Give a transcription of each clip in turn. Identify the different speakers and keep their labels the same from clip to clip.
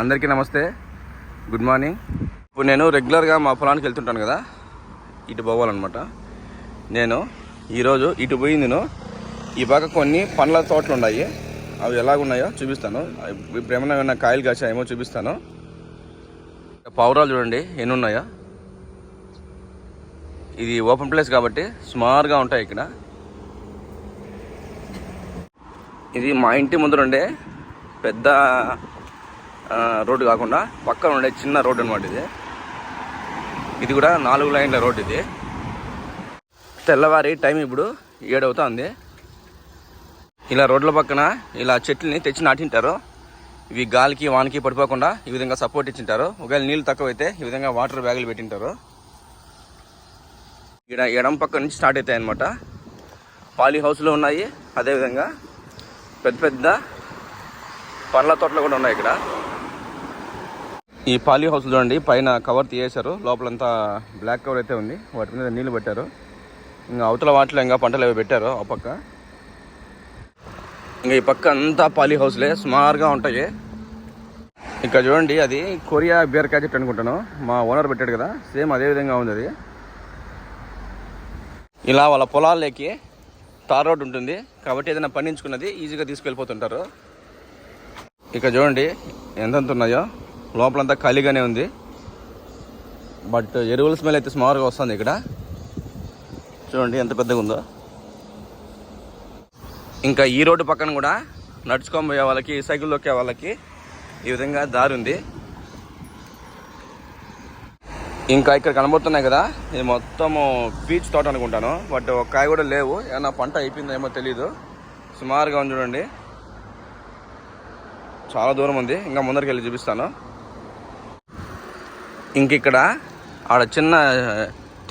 Speaker 1: అందరికీ నమస్తే. Good morning ఇప్పుడు నేను రెగ్యులర్గా మా పొలానికి వెళ్తుంటాను కదా ఇటు పోవాలన్నమాట. నేను ఈరోజు ఇటు పోయి నేను ఈ పక్క కొన్ని పండ్ల తోటలు ఉన్నాయి అవి ఎలాగున్నాయో చూపిస్తాను. ఇప్పుడు ఏమైనా ఏమైనా కాయలు కాసాయేమో చూపిస్తాను. పావురాలు చూడండి ఎన్ని ఉన్నాయో ఇది ఓపెన్ ప్లేస్ కాబట్టి సుమారుగా ఉంటాయి ఇక్కడ. ఇది మా ఇంటి ముందర ఉండే పెద్ద రోడ్డు కాకుండా పక్కన ఉండే చిన్న రోడ్డు అనమాట ఇది. ఇది కూడా నాలుగు లైన్ల రోడ్డు ఇది. తెల్లవారి టైం ఇప్పుడు ఏడవుతుంది. ఇలా రోడ్ల పక్కన ఇలా చెట్లని తెచ్చి నాటింటారు. ఇవి గాలికి వానకి పడిపోకుండా ఈ విధంగా సపోర్ట్ ఇచ్చింటారు. ఒకవేళ నీళ్ళు తక్కువైతే ఈ విధంగా వాటర్ బ్యాగులు పెట్టింటారు. ఇక్కడ ఎడం పక్క నుంచి స్టార్ట్ అవుతాయి అనమాట పాలీ హౌస్లో ఉన్నాయి అదేవిధంగా పెద్ద పెద్ద పండ్ల తోటలు కూడా ఉన్నాయి ఇక్కడ. ఈ పాలీ హౌస్ చూడండి పైన కవర్ తీయేశారు లోపలంతా బ్లాక్ కవర్ అయితే ఉంది. వాటి మీద నీళ్ళు పెట్టారు. ఇంకా అవతల వాటిలో ఇంకా పంటలు అవి పెట్టారు ఆ పక్క. ఇంకా ఈ పక్క అంతా పాలీ హౌస్లే సుమారుగా ఉంటాయి. ఇక్కడ చూడండి అది కొరియా బీరకాయ చెట్టు అనుకుంటాను. మా ఓనర్ పెట్టాడు కదా సేమ్ అదే విధంగా ఉంది అది. ఇలా వాళ్ళ పొలాల్లోకి తార్ రోడ్ ఉంటుంది. కాబట్టి ఏదైనా పండించుకున్నది ఈజీగా తీసుకెళ్ళిపోతుంటారు. ఇక్కడ చూడండి ఎంతెంత ఉన్నాయో. లోపలంతా ఖాళీగానే ఉంది. బట్ ఎరువుల స్మెల్ అయితే స్మార్గా వస్తుంది ఇక్కడ. చూడండి ఎంత పెద్దగా ఉందో. ఇంకా ఈ రోడ్డు పక్కన కూడా నడుచుకొని పోయే వాళ్ళకి సైకిల్ తొక్కే వాళ్ళకి ఈ విధంగా దారి ఉంది. ఇంకా ఇక్కడ కనబడుతున్నాయి కదా ఇది మొత్తము పీచ్ తోట అనుకుంటాను. బట్ ఒక కాయ కూడా లేవు. ఏమన్నా పంట అయిపోయిందేమో తెలీదు. సుమారుగా ఉంది చూడండి. చాలా దూరం ఉంది. ఇంకా ముందరికి వెళ్ళి చూపిస్తాను. ఇంక ఇక్కడ ఆడ చిన్న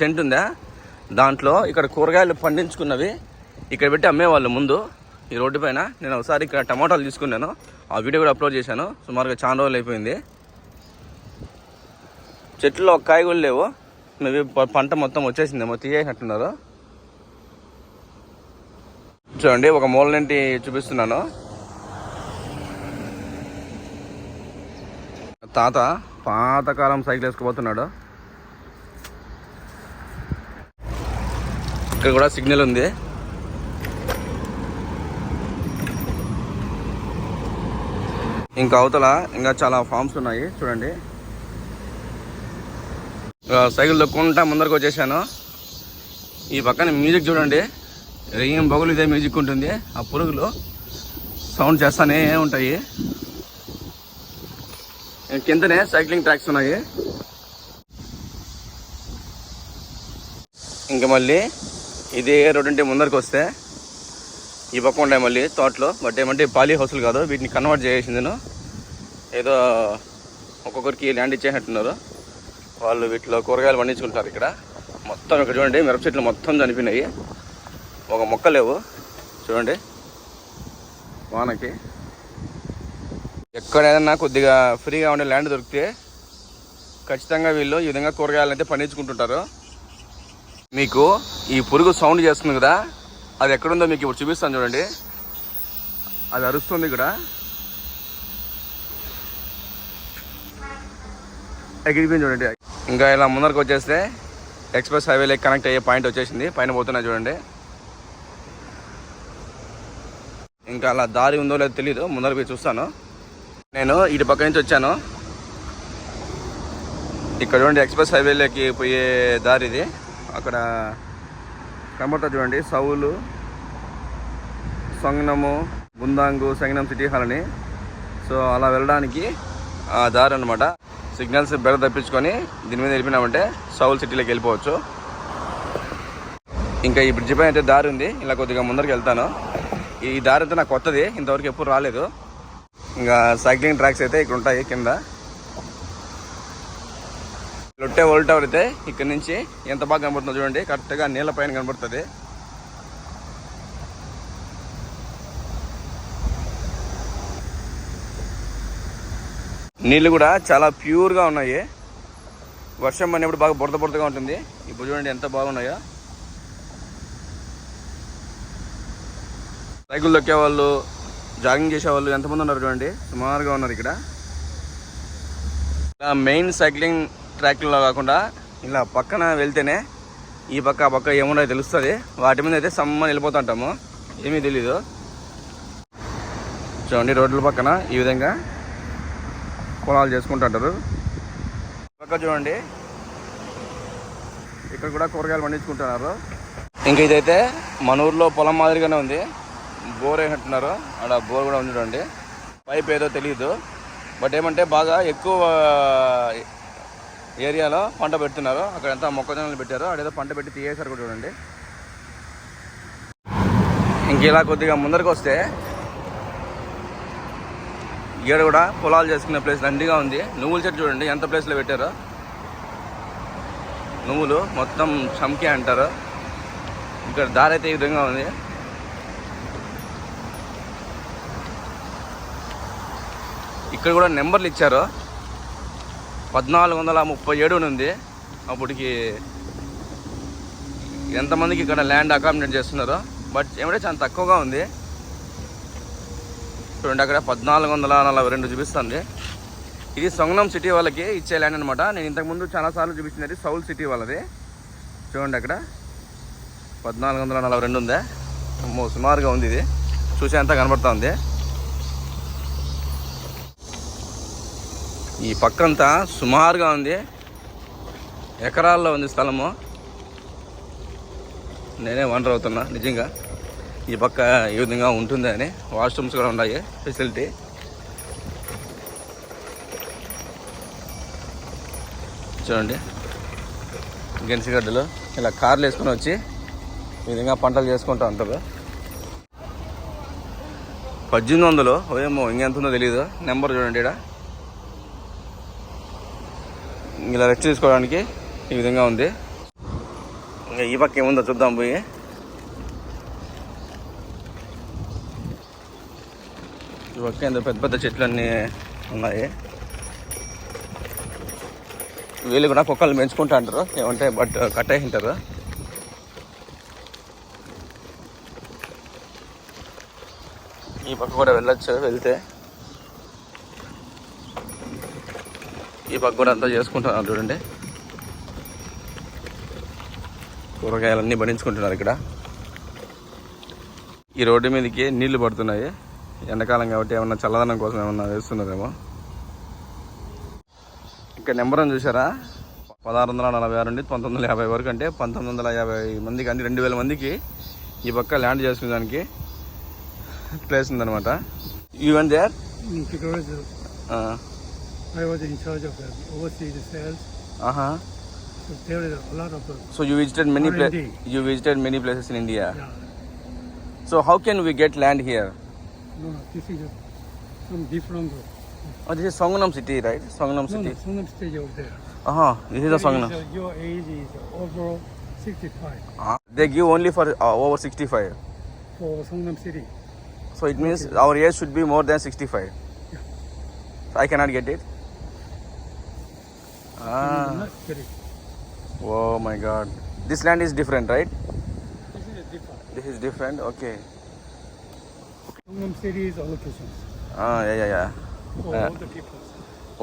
Speaker 1: టెంట్ ఉందా? దాంట్లో ఇక్కడ కూరగాయలు పండించుకున్నవి. ఇక్కడ పెట్టి అమ్మేవాళ్ళు ముందు. ఈ రోడ్డు పైన నేను ఒకసారి ఇక్కడ టమాటాలు తీసుకున్నాను. ఆ వీడియో కూడా అప్లోడ్ చేశాను. సుమారుగా చాలా రోజులు అయిపోయింది. చెట్లు ఒక కాయ కూడా లేవు. మేబీ ప- పంట మొత్తం వచ్చేసిందేమో తీయేసినట్టున్నారు చూడండి ఒక మూల నుండి చూపిస్తున్నాను. తాత పాతకాలం సైకిల్ వేసుకుపోతున్నాడు. ఇక్కడ కూడా సిగ్నల్ ఉంది. ఇంకా అవతల ఇంకా చాలా ఫామ్స్ ఉన్నాయి చూడండి. సైకిల్ తొక్కుంటా ముందరకు వచ్చేసాను. ఈ పక్కన మ్యూజిక్ చూడండి. రెయ్యం బొగులు ఇదే మ్యూజిక్ ఉంటుంది. ఆ పురుగులు సౌండ్ చేస్తానే ఉంటాయి. కిందనే సైక్లింగ్ ట్రాక్స్ ఉన్నాయి. ఇంకా మళ్ళీ ఇదే రోడ్ అంటే ముందరికి వస్తే ఈ పక్క ఉంటాయి మళ్ళీ తోటలో బట్ ఏమంటే పాలీ హౌస్లు కాదు వీటిని కన్వర్ట్ చేసింది నేను. ఏదో ఒక్కొక్కరికి ల్యాండ్ ఇచ్చేసినట్టున్నారు. వాళ్ళు వీటిలో కూరగాయలు పండించుకుంటారు ఇక్కడ. మొత్తం ఇక్కడ చూడండి మిరప చెట్లు మొత్తం చనిపోయినాయి. ఒక మొక్క లేవు. చూడండి. వానకి ఎక్కడైనా కొద్దిగా ఫ్రీగా ఉండే ల్యాండ్ దొరికితే ఖచ్చితంగా వీళ్ళు ఈ విధంగా కూరగాయలు అయితే పండించుకుంటుంటారు. మీకు ఈ పురుగు సౌండ్ చేస్తుంది కదా అది ఎక్కడుందో మీకు ఇప్పుడు చూపిస్తాను చూడండి. అది అరుస్తుంది ఇక్కడ. ఎగిరిపోయింది చూడండి. ఇంకా ఇలా ముందరకు వచ్చేస్తే ఎక్స్ప్రెస్ హైవేలోకి కనెక్ట్ అయ్యే పాయింట్ వచ్చేసింది. పైన పోతున్నా చూడండి. ఇంకా అలా దారి ఉందో లేదో తెలియదు ముందరకు చూస్తాను. నేను ఇటు పక్క నుంచి వచ్చాను. ఇక్కడ చూడండి ఎక్స్ప్రెస్ హైవేలోకి పోయే దారి ఇది. అక్కడ కనబడతా చూడండి సౌలు సంగనము బుందాంగు సంగనం సిటీ హాల్ అని. సో అలా వెళ్ళడానికి ఆ దారి అనమాట సిగ్నల్స్ బెడ తప్పించుకొని దీని మీద వెళ్ళిపోయినామంటే సౌల్ సిటీలోకి వెళ్ళిపోవచ్చు. ఇంకా ఈ బ్రిడ్జ్ పైన అయితే దారి ఉంది. ఇలా కొద్దిగా ముందరికి వెళ్తాను. ఈ దారి అయితే నాకు కొత్తది. ఇంతవరకు ఎప్పుడు రాలేదు. ఇంకా సైక్లింగ్ ట్రాక్స్ అయితే ఇక్కడ ఉంటాయి కింద. లొట్టే ఓల్డ్ టవర్ అయితే ఇక్కడ నుంచి ఎంత బాగా కనబడుతుందో చూడండి. కరెక్ట్గా నీళ్ళ పైన కనబడుతుంది. నీళ్ళు కూడా చాలా ప్యూర్గా ఉన్నాయి. వర్షం పడినప్పుడు బాగా బురద బురదగా ఉంటుంది. ఇప్పుడు చూడండి ఎంత బాగున్నాయో. సైకిల్ తొక్కే వాళ్ళు జాగింగ్ చేసే వాళ్ళు ఎంతమంది ఉన్నారు చూడండి. సుమారుగా ఉన్నారు ఇక్కడ. ఇలా మెయిన్ సైక్లింగ్ ట్రాక్లో కాకుండా ఇలా పక్కన వెళ్తేనే ఈ పక్క ఆ పక్క ఏమున్నాయో తెలుస్తుంది. వాటి మీద అయితే సమ్మని వెళ్ళిపోతుంటాము ఏమీ తెలీదు. చూడండి రోడ్ల పక్కన ఈ విధంగా పొలాలు చేసుకుంటుంటారు పక్క చూడండి. ఇక్కడ కూడా కూరగాయలు పండించుకుంటున్నారు. ఇంక ఇదైతే మన ఊర్లో పొలం మాదిరిగానే ఉంది. బోర్ వేసినట్టున్నారు అక్కడ బోర్ కూడా ఉంది చూడండి. పైప్ ఏదో తెలియదు బట్ ఏమంటే బాగా ఎక్కువ ఏరియాలో పంట పెడుతున్నారు. అక్కడ అంతా మొక్కజొన్నలు పెట్టారు అదేదో పంట పెట్టి తీయేశారు కూడా చూడండి. ఇంకెలా కొద్దిగా ముందరికి వస్తే ఈడ కూడా పొలాలు చేసుకునే ప్లేస్ దండిగా ఉంది. నువ్వుల చెట్టు చూడండి ఎంత ప్లేస్లో పెట్టారో. నువ్వులు మొత్తం చమ్కే అంటారు. ఇక్కడ దారి అయితే ఈ విధంగా ఉంది. ఇక్కడ కూడా నెంబర్లు ఇచ్చారు. పద్నాలుగు వందల ముప్పై ఏడు ఉంది అప్పటికి ఎంతమందికి ఇక్కడ ల్యాండ్ అకామిడేట్ చేస్తున్నారు. బట్ ఏమంటే చాలా తక్కువగా ఉంది. చూడండి అక్కడ పద్నాలుగు వందల నలభై రెండు చూపిస్తుంది. ఇది సొంగనం సిటీ వాళ్ళకి ఇచ్చే ల్యాండ్ అనమాట నేను ఇంతకుముందు చాలాసార్లు చూపించినది సౌల్ సిటీ వాళ్ళది. చూడండి అక్కడ. పద్నాలుగు వందల నలభై రెండు ఉందే. సుమారుగా ఉంది ఇది. చూసేంత కనబడుతుంది ఈ పక్కంతా సుమారుగా ఉంది. ఎకరాల్లో ఉంది స్థలము. నేనే వండర్ అవుతున్నా నిజంగా. ఈ పక్క ఈ విధంగా ఉంటుందని వాష్రూమ్స్ కూడా ఉన్నాయి ఫెసిలిటీ. చూడండి. గెన్సిగడ్డలు ఇలా కార్లు వేసుకొని వచ్చి ఈ విధంగా పంటలు చేసుకుంటూ ఉంటారు. పద్దెనిమిది వందలు ఏమో ఇంకెంత ఉందో తెలియదు నెంబర్ చూడండి ఇక్కడ ఇలా రెస్ట్ తీసుకోవడానికి ఈ విధంగా ఉంది. ఇంకా ఈ పక్క ఏముందో చూద్దాం పోయి. ఈ పక్క ఎంత పెద్ద పెద్ద చెట్లన్నీ ఉన్నాయి. వీళ్ళు కూడా కుక్కలు పెంచుకుంటా అంటారు. ఏమంటే బట్ కట్టేసింటారు ఈ పక్క కూడా వెళ్ళొచ్చు వెళ్తే. ఈ పక్క కూడా అంతా చేసుకుంటున్నారు చూడండి. కూరగాయలన్నీ పండించుకుంటున్నారు ఇక్కడ. ఈ రోడ్డు మీదకి నీళ్ళు పడుతున్నాయి. ఎండాకాలం కాబట్టి ఏమన్నా చల్లదనం కోసం ఏమన్నా వేస్తున్నారేమో. ఇక్కడ నెంబర్ అని చూసారా పదహారు వందల నలభై ఆరు నుండి పంతొమ్మిది వందల యాభై వరకు అంటే పంతొమ్మిది వందల యాభై మందికి అంటే రెండు వేల మందికి ఈ పక్క ల్యాండ్ చేసుకునే దానికి ప్లేస్ ఉందన్నమాట. Even there
Speaker 2: I was in charge of the overseas sales.
Speaker 1: Uh huh.
Speaker 2: So there is a lot of. Uh,
Speaker 1: so you visited many
Speaker 2: places.
Speaker 1: You visited many places in India.
Speaker 2: Yeah.
Speaker 1: So how can we get land here?
Speaker 2: No, no this is some different.
Speaker 1: Oh, this is Songnam city, right? Songnam city.
Speaker 2: No, no Songnam city over there.
Speaker 1: Uh huh. This is
Speaker 2: a
Speaker 1: Songnam.
Speaker 2: Uh, your age is over 65.
Speaker 1: Uh, they give only for uh, over 65.
Speaker 2: For Songnam city.
Speaker 1: So it means our age should be more than 65.
Speaker 2: Yeah.
Speaker 1: So I cannot get it.
Speaker 2: Oh my
Speaker 1: God this land is
Speaker 2: different
Speaker 1: right
Speaker 2: this is different
Speaker 1: okay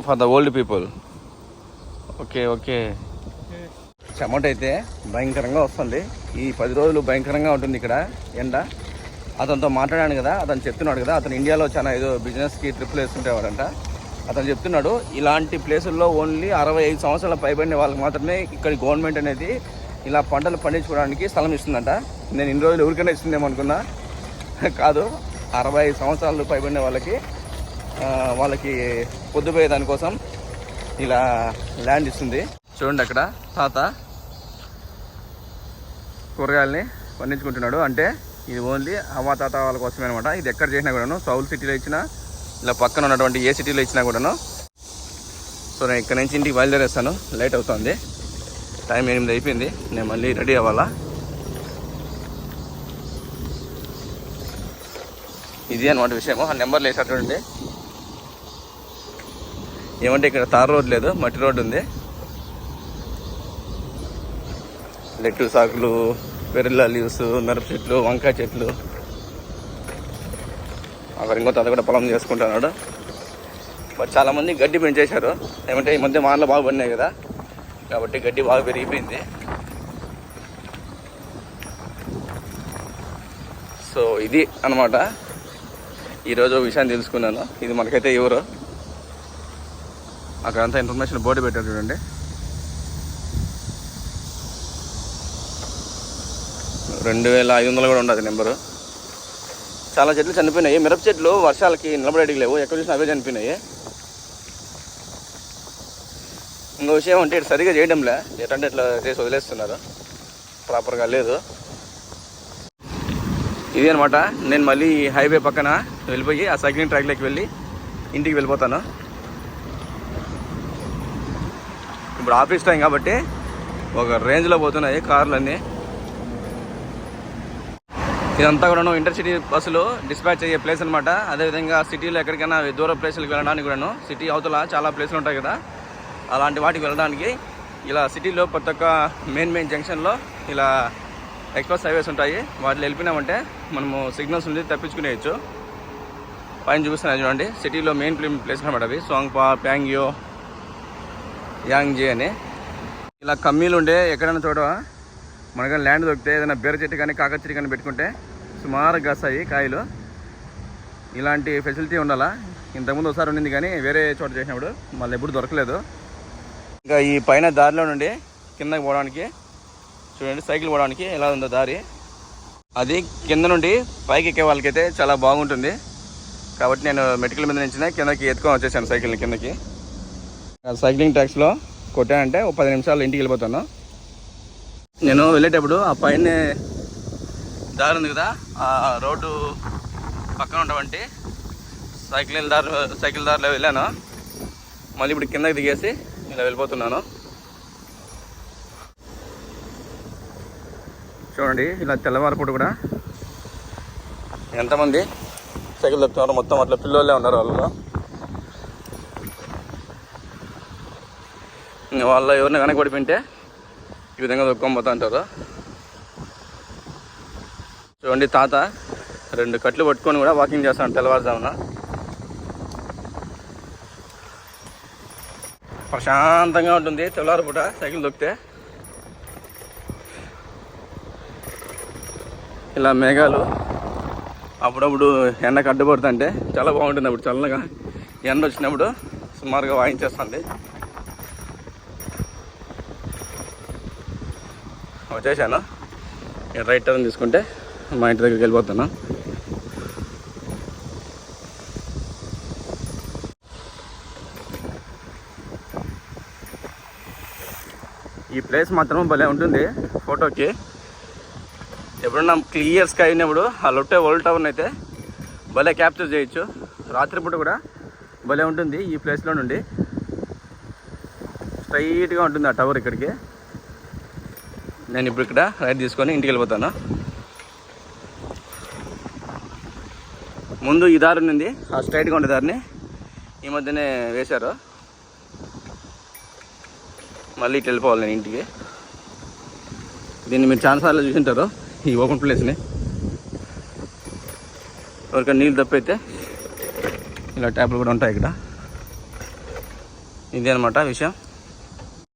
Speaker 1: for the old people okay okay చెమట అయితే భయంకరంగా వస్తుంది. ఈ పది రోజులు భయంకరంగా ఉంటుంది ఇక్కడ ఎండ. అతనితో మాట్లాడాను కదా అతను చెప్తున్నాడు కదా అతను ఇండియాలో చాలా ఏదో బిజినెస్కి ట్రిప్లు వేసుకుంటేవాడంట అతను చెప్తున్నాడు ఇలాంటి ప్లేసుల్లో ఓన్లీ అరవై ఐదు సంవత్సరాల పైబడిన వాళ్ళకి మాత్రమే ఇక్కడ గవర్నమెంట్ అనేది ఇలా పంటలు పండించుకోవడానికి స్థలం ఇస్తుందంట. నేను ఇన్ని రోజులు ఎవరికైనా ఇస్తుందేమో అనుకున్నా. కాదు అరవై ఐదు సంవత్సరాలు పైబడిన వాళ్ళకి వాళ్ళకి పొద్దుపోయే దానికోసం ఇలా ల్యాండ్ ఇస్తుంది. చూడండి అక్కడ తాత కూరగాయలని పండించుకుంటున్నాడు. అంటే ఇది ఓన్లీ అవ్వ తాత వాళ్ళ కోసమే అనమాట ఇది ఎక్కడ చేసినా కూడాను సౌల్ సిటీలో ఇచ్చినా ఇలా పక్కన ఉన్నటువంటి ఏ సిటీలో ఇచ్చినా కూడాను. సో నేను ఇక్కడ నుంచి ఇంటికి బయలుదేరేస్తాను. లేట్ అవుతుంది. టైం ఎనిమిది అయిపోయింది. నేను మళ్ళీ రెడీ అవ్వాలా? ఇది అనమాట విషయము. ఆ నెంబర్లు వేసారు ఏమంటే ఇక్కడ తార్ రోడ్ లేదు మట్టి రోడ్ ఉంది. లెట్టు సాకులు పెరిల్ల లీవ్స్ మిరప చెట్లు వంకాయ చెట్లు. అక్కడ ఇంకో తాత కూడా పొలం చేసుకుంటున్నాడు. బట్ చాలామంది గడ్డి పెంచేశారు. ఏమంటే ఈ మధ్య వానలు బాగా పడినాయి కదా. కాబట్టి గడ్డి బాగా పెరిగిపోయింది. సో ఇది అనమాట ఈరోజు విషయాన్ని తెలుసుకున్నాను. ఇది మనకైతే ఎవరు? అక్కడంతా ఇన్ఫర్మేషన్ బోర్డు పెట్టారు చూడండి. రెండు వేల ఐదు వందలు కూడా ఉండదు నెంబరు. చాలా చెట్లు చనిపోయినాయి. మిరప చెట్లు వర్షాలకి నిలబడేటికి లేవు. ఎక్కడ చూసినా అవే చనిపోయినాయి. ఇంకో విషయం అంటే ఇటు సరిగా చేయడంలే. ఎటంటే ఇట్లా చేసి వదిలేస్తున్నారు. ప్రాపర్గా లేదు. ఇది అనమాట నేను మళ్ళీ హైవే పక్కన వెళ్ళిపోయి ఆ సైక్లింగ్ ట్రాక్లోకి వెళ్ళి ఇంటికి వెళ్ళిపోతాను. ఇప్పుడు ఆఫీస్ టైం కాబట్టి ఒక రేంజ్లో పోతున్నాయి కార్లన్నీ. ఇదంతా కూడాను ఇంటర్సిటీ బస్సులు డిస్పాచ్ అయ్యే ప్లేస్ అనమాట అదేవిధంగా సిటీలో ఎక్కడికైనా దూర ప్లేసులకు వెళ్ళడానికి కూడాను సిటీ అవతల చాలా ప్లేసులు ఉంటాయి కదా. అలాంటి వాటికి వెళ్ళడానికి ఇలా సిటీలో ప్రతి ఒక్క మెయిన్ మెయిన్ జంక్షన్లో ఇలా ఎక్స్ప్రెస్ హైవేస్ ఉంటాయి. వాటిలో వెళ్ళిపోయినామంటే మనము సిగ్నల్స్ నుండి తప్పించుకునేయచ్చు. పైన చూపిస్తున్నాయి చూడండి. సిటీలో మెయిన్ ప్లేస్ అనమాట అవి. సోంగ్పా ప్యాంగ్యో యాంగ్జీ అని. ఇలా కమ్మీలు ఉండే ఎక్కడైనా చూడవా? మనకి ల్యాండ్ దొరికితే ఏదైనా బీర చెట్టు కానీ కాకర చెట్టు కానీ పెట్టుకుంటే సుమారు కాస్తాయి కాయలు. ఇలాంటి ఫెసిలిటీ ఉండాలా? ఇంతకుముందు ఒకసారి ఉండింది కానీ వేరే చోట చేసినప్పుడు మళ్ళీ ఎప్పుడు దొరకలేదు. ఇంకా ఈ పైన దారిలో నుండి కిందకి పోవడానికి చూడండి సైకిల్ పోవడానికి ఎలా ఉందో దారి. అది కింద నుండి పైకి ఎక్కే వాళ్ళకైతే చాలా బాగుంటుంది. కాబట్టి నేను మెటికల్ మీద నుంచి కిందకి ఎత్తుకొని వచ్చేసాను సైకిల్ని కిందకి. సైక్లింగ్ ట్యాక్స్లో కొట్టానంటే ఒక పది నిమిషాలు ఇంటికి వెళ్ళిపోతాను. నేను వెళ్ళేటప్పుడు ఆ పైన దారి ఉంది కదా ఆ రోడ్డు పక్కన ఉండవంటి సైకిల్ దారి సైకిల్ దారిలో వెళ్ళాను. మళ్ళీ ఇప్పుడు కిందకి దిగేసి ఇలా వెళ్ళిపోతున్నాను. చూడండి ఇలా తెల్లవారిపూట కూడా ఎంతమంది సైకిల్ తప్పుతున్నారు మొత్తం అట్లా పిల్లలే ఉన్నారు వాళ్ళు వాళ్ళ ఎవరిని కనుక పడిపోయింటే ఈ విధంగా దొక్కొని పోతా అంటారు? చూడండి తాత రెండు కట్లు పట్టుకొని కూడా వాకింగ్ చేస్తాను తెల్లవారుజామున. ప్రశాంతంగా ఉంటుంది తెల్లవారుపూట సైకిల్ దొక్కితే. ఇలా మేఘాలు అప్పుడప్పుడు ఎండకు అడ్డుపడుతుంటే చాలా బాగుంటుంది అప్పుడు చల్లగా. ఎండ వచ్చినప్పుడు సుమారుగా వాయించేస్తుంది వచ్చేసాను. రైట్ టర్న్ తీసుకుంటే మా ఇంటి దగ్గరికి వెళ్ళిపోతున్నా. ఈ ప్లేస్ మాత్రం భలే ఉంటుంది ఫోటోకి. ఎప్పుడన్నా క్లియర్ స్కై అయినప్పుడు ఆ లొట్టే వరల్డ్ టవర్ అయితే భలే క్యాప్చర్ చేయొచ్చు. రాత్రిపూట కూడా భలే ఉంటుంది ఈ ప్లేస్లో నుండి. స్ట్రైట్గా ఉంటుంది ఆ టవర్ ఇక్కడికి. నేను ఇప్పుడు ఇక్కడ రైట్ తీసుకొని ఇంటికి వెళ్ళిపోతాను. ముందు ఈ దారి ఉంది. ఆ స్ట్రైట్గా ఉండే దారిని ఈ మధ్యనే వేశారు. మళ్ళీ ఇటు వెళ్ళిపోవాలి నేను ఇంటికి. దీన్ని మీరు చాలాసార్లు చూసింటారు ఈ ఓపెన్ ప్లేస్ని ఎవరికైనా నీళ్ళు తప్పైతే ఇలా ట్యాప్లు కూడా ఉంటాయి ఇక్కడ. ఇదే అనమాట విషయం.